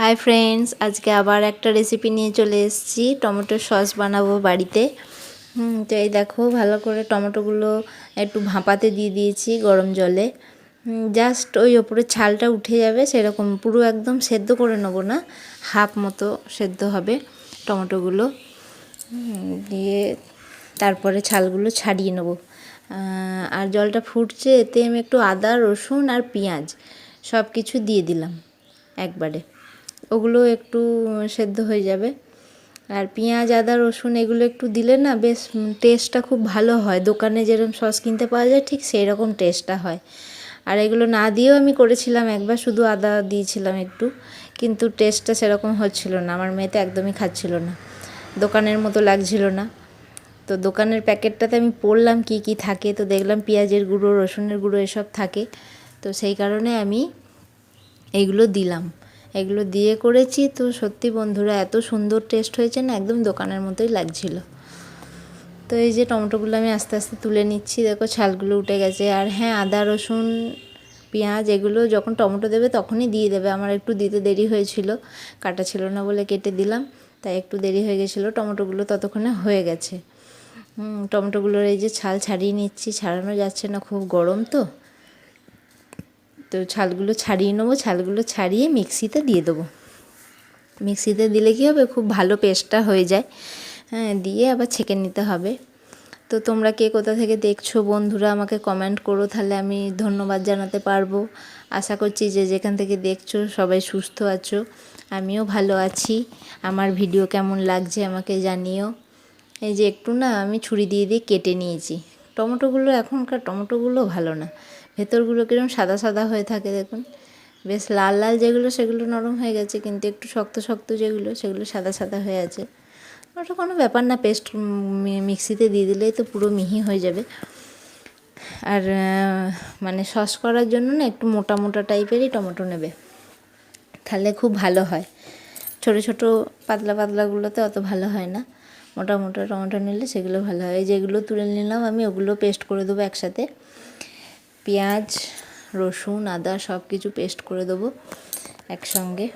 Hi friends আজকে আবার একটা রেসিপি নিয়ে চলে এসেছি। টমেটো সস বানাবো বাড়িতে। তো এই দেখো, ভালো করে টমেটোগুলো একটু ভাপাতে দিয়ে দিয়েছি গরম জলে। জাস্ট ওই ওপরে ছালটা উঠে যাবে সেরকম, পুরো একদম সেদ্ধ করে নেব না, হাফ মতো সেদ্ধ হবে টমেটোগুলো। দিয়ে তারপরে ছালগুলো ছাড়িয়ে নেব। আর জলটা ফুটছে, এতে আমি একটু আদা, রসুন আর পেঁয়াজ সব কিছু দিয়ে দিলাম একবারে। ওগুলো একটু সেদ্ধ হয়ে যাবে। আর পেঁয়াজ, আদা, রসুন এগুলো একটু দিলে না বেশ টেস্টটা খুব ভালো হয়। দোকানে যেরকম সস কিনতে পাওয়া যায়, ঠিক সেই রকম টেস্টটা হয়। আর এগুলো না দিয়েও আমি করেছিলাম একবার, শুধু আদা দিয়েছিলাম একটু। কিন্তু টেস্টটা সেরকম হচ্ছিল না। আমার মেয়ে তো একদমই খাচ্ছিল না। দোকানের মতো লাগছিল না। তো দোকানের প্যাকেটটাতে আমি পড়লাম কি কি থাকে। তো দেখলাম পেঁয়াজের গুঁড়ো, রসুনের গুঁড়ো এসব থাকে। তো সেই কারণে আমি এইগুলো দিলাম। এগুলো দিয়ে করেছি। তো সত্যি বন্ধুরা, এত সুন্দর টেস্ট হয়েছে না, একদম দোকানের মতোই লাগছিল। তো এই যে টমেটোগুলো আমি আস্তে আস্তে তুলে নিচ্ছি। দেখো ছালগুলো উঠে গেছে। আর হ্যাঁ আদা, রসুন, পেঁয়াজ এগুলো যখন টমেটো দেবে তখনই দিয়ে দেবে। আমার একটু দিতে দেরি হয়েছিল, কাটা ছিল না বলে কেটে দিলাম। তাই একটু দেরি হয়ে গেছিল, টমেটোগুলো ততক্ষণে হয়ে গেছে। টমেটোগুলোর এই যে ছাল ছাড়িয়ে নিচ্ছি। ছাড়ানো যাচ্ছে না, খুব গরম তো। তো ছালগুলো ছাড়িয়ে নেব, ছালগুলো ছাড়িয়ে মিক্সিতে দিয়ে দেবো। মিক্সিতে দিলে কী হবে? খুব ভালো পেস্টটা হয়ে যায়। হ্যাঁ দিয়ে আবার ছেঁকে নিতে হবে। তো তোমরা কে কোথা থেকে দেখছ বন্ধুরা, আমাকে কমেন্ট করো, তাহলে আমি ধন্যবাদ জানাতে পারব। আশা করছি যে যেখান থেকে দেখছ সবাই সুস্থ আছো, আমিও ভালো আছি। আমার ভিডিও কেমন লাগছে আমাকে জানিও। এই যে একটু না আমি ছুরি দিয়ে দিয়ে কেটে নিয়েছি। টমেটোগুলো এখনকার টমেটোগুলো ভালো না। ভেতরগুলো কীরকম সাদা সাদা হয়ে থাকে দেখুন। বেশ লাল লাল যেগুলো, সেগুলো নরম হয়ে গেছে, কিন্তু একটু শক্ত শক্ত যেগুলো, সেগুলো সাদা সাদা হয়ে আছে। ওটা কোনো ব্যাপার না, পেস্ট মিক্সিতে দিয়ে দিলেই তো পুরো মিহি হয়ে যাবে। আর মানে সস করার জন্য না একটু মোটা মোটা টাইপেরই টমেটো নেবে, তাহলে খুব ভালো হয়। ছোট ছোট পাতলা পাতলাগুলোতে অত ভালো হয় না। মোটা মোটা টমেটো নিলে সেগুলো ভালো হয়। যেগুলো তুলে নিলাম আমি, ওগুলো পেস্ট করে দেবো একসাথে। পেঁয়াজ, রসুন, আদা সব কিছু পেস্ট করে দেবো একসঙ্গে।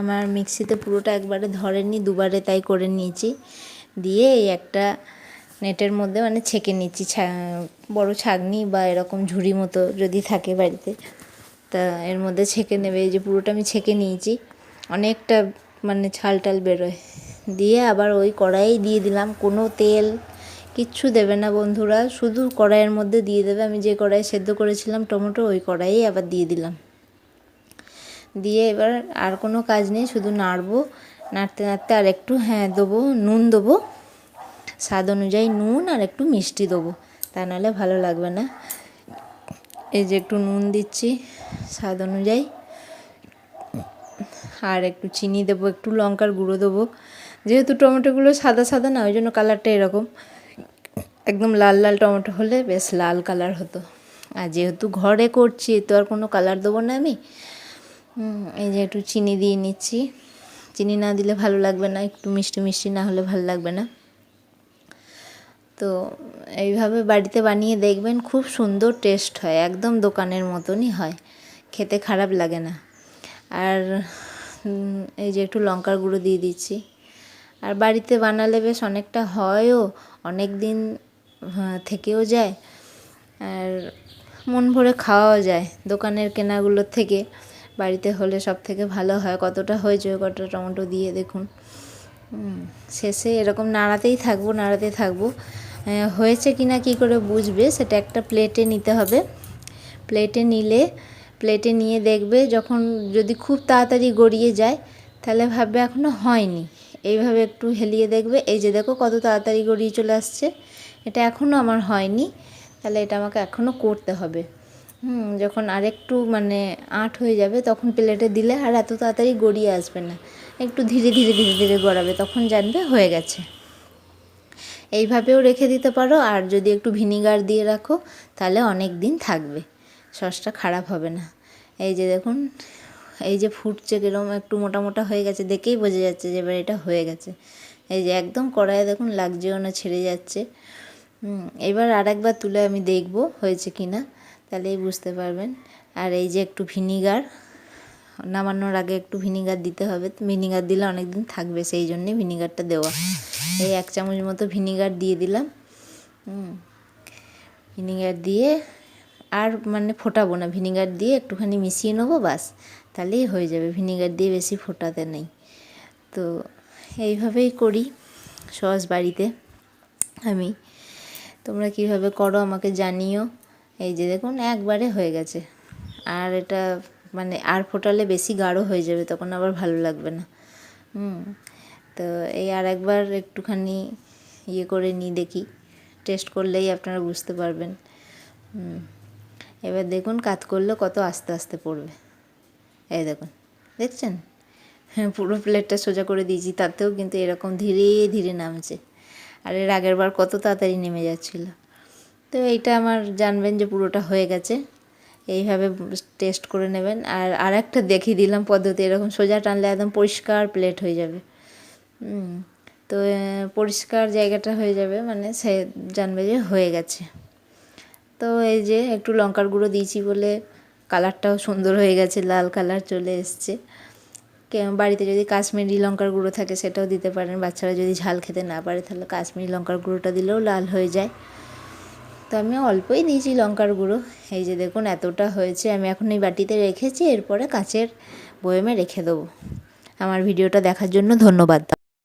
আমার মিক্সিতে পুরোটা একবারে ধরেনি দুবারে তাই করে নিয়েছি। দিয়ে এই একটা নেটের মধ্যে মানে ছেঁকে নিচ্ছি বড় ছাগনি বা এরকম ঝুড়ি মতো যদি থাকে বাড়িতে। তা এর মধ্যে ছেঁকে নেবে, এই যে পুরোটা আমি ছেঁকে নিয়েছি। অনেকটা মানে ছাল টাল বেরোয়। দিয়ে আবার ওই কড়াই দিয়ে দিলাম কোনো তেল কিচ্ছু দেবে না বন্ধুরা, শুধু কড়াইয়ের মধ্যে দিয়ে দেবে। আমি যে কড়াই সেদ্ধ করেছিলাম, টমেটো, ওই কড়াইয়ে আবার দিয়ে দিলাম। দিয়ে এবার আর কোনো কাজ নেই, শুধু নাড়বো। নাড়তে নাড়তে আর একটু হ্যাঁ দেবো, নুন দেবো। স্বাদ অনুযায়ী নুন আর একটু মিষ্টি দেবো, তা নাহলে ভালো লাগবে না। এই যে একটু নুন দিচ্ছি স্বাদ অনুযায়ী। আর একটু চিনি দেবো, একটু লঙ্কার গুঁড়ো দেবো। যেহেতু টমেটোগুলো সাদা সাদা না, ওই জন্য কালারটা এরকম। একদম লাল লাল টমেটো হলে বেশ লাল কালার হতো। আর যেহেতু ঘরে করছি তো আর কোনো কালার দেবো না আমি। এই যে একটু চিনি দিয়ে নিচ্ছি। চিনি না দিলে ভালো লাগবে না, একটু মিষ্টি মিষ্টি না হলে ভালো লাগবে না। তো এইভাবে বাড়িতে বানিয়ে দেখবেন, খুব সুন্দর টেস্ট হয়, একদম দোকানের মতনই হয়। খেতে খারাপ লাগে না। আর এই যে একটু লঙ্কার গুঁড়ো দিয়ে দিচ্ছি। আর বাড়িতে বানালে বেশ অনেকটা হয়ও অনেক দিন থেকেও যায় আর মন ভরে খাওয়াও যায় দোকানের কেনাগুলোর থেকে। বাড়িতে হলে সব থেকে ভালো হয়। কতটা হয়েছে কতটা টমেটো দিয়ে দেখুন। শেষে এরকম নাড়াতেই থাকব, নাড়াতে থাকব। হয়েছে কি না কী করে বুঝবে সেটা একটা প্লেটে নিতে হবে। প্লেটে নিলে, প্লেটে নিয়ে দেখবে যখন যদি খুব তাড়াতাড়ি গড়িয়ে যায় তাহলে ভাববে এখনও হয়নি। এইভাবে একটু হেলিয়ে দেখবে, এই যে দেখো কত তাড়াতাড়ি গড়িয়ে চলে আসছে। এটা এখনও আমার হয়নি, তাহলে এটা আমাকে এখনও করতে হবে। হুম, যখন আরেকটু মানে আট হয়ে যাবে, তখন প্লেটে দিলে আর এত তাড়াতাড়ি গড়িয়ে আসবে না। একটু ধীরে ধীরে ধীরে ধীরে গড়াবে, তখন জানবে হয়ে গেছে। এইভাবেও রেখে দিতে পারো, আর যদি একটু ভিনিগার দিয়ে রাখো, তাহলে অনেক দিন থাকবে। সসটা খারাপ হবে না। এই যে দেখুন, এই যে ফুটছে কিরম, একটু মোটা মোটা হয়ে গেছে দেখেই বোঝা যাচ্ছে যে এবার এটা হয়ে গেছে। এই যে একদম কড়াইয়ে দেখুন, লাগছেও না, ছেড়ে যাচ্ছে। এবার আর একবার তুলে আমি দেখব হয়েছে কি না তাহলেই বুঝতে পারবেন। আর এই যে একটু ভিনিগার, নামানোর আগে একটু ভিনিগার দিতে হবে। ভিনিগার দিলে অনেক দিন থাকবে, সেই জন্যে ভিনিগারটা দেওয়া। এই এক চামচ মতো ভিনিগার দিয়ে দিলাম। হুম, ভিনিগার দিয়ে আর মানে ফোটাবো না, ভিনিগার দিয়ে একটুখানি মিশিয়ে নেব, বাস। তাহলেই হয়ে যাবে, ভিনিগার দিয়ে বেশি ফোটাতে নেই। তো এইভাবেই করি সস বাড়িতে আমি। তোমরা কীভাবে করো আমাকে জানিও। এই যে দেখুন, একবারে হয়ে গেছে। আর এটা মানে আর ফোটালে বেশি গাঢ় হয়ে যাবে, তখন আবার ভালো লাগবে না। হুম, তো এই আর একবার একটুখানি ইয়ে করে নিই দেখি। টেস্ট করলেই আপনারা বুঝতে পারবেন। এবার দেখুন, কাত করলে কত আস্তে আস্তে পড়বে। এই দেখুন, দেখছেন? হ্যাঁ পুরো প্লেটটা সোজা করে দিয়েছি, তাতেও কিন্তু এরকম ধীরে ধীরে নামছে। আর এর আগের বার কত তাড়াতাড়ি নেমে যাচ্ছিল। তো এইটা আমার জানবেন যে পুরোটা হয়ে গেছে। এইভাবে টেস্ট করে নেবেন। আর আর একটা দেখিয়ে দিলাম পদ্ধতি, এরকম সোজা টানলে একদম পরিষ্কার প্লেট হয়ে যাবে। তো পরিষ্কার জায়গাটা হয়ে যাবে মানে সে জানবে যে হয়ে গেছে। তো এই যে একটু লঙ্কার গুঁড়ো দিয়েছি বলে কালারটাও সুন্দর হয়ে গেছে, লাল কালার চলে এসছে। বাড়িতে যদি কাশ্মীরি লঙ্কার গুঁড়ো থাকে সেটাও দিতে পারেন। বাচ্চারা যদি ঝাল খেতে না পারে, তাহলে কাশ্মীরি লঙ্কার গুঁড়োটা দিলেও লাল হয়ে যায়। তো আমি অল্পই দিয়েছি লঙ্কার গুঁড়ো। এই যে দেখুন, এতটা হয়েছে। আমি এখন এই বাটিতে রেখেছি, এরপরে কাঁচের বয়মে রেখে দেবো। আমার ভিডিওটা দেখার জন্য ধন্যবাদ।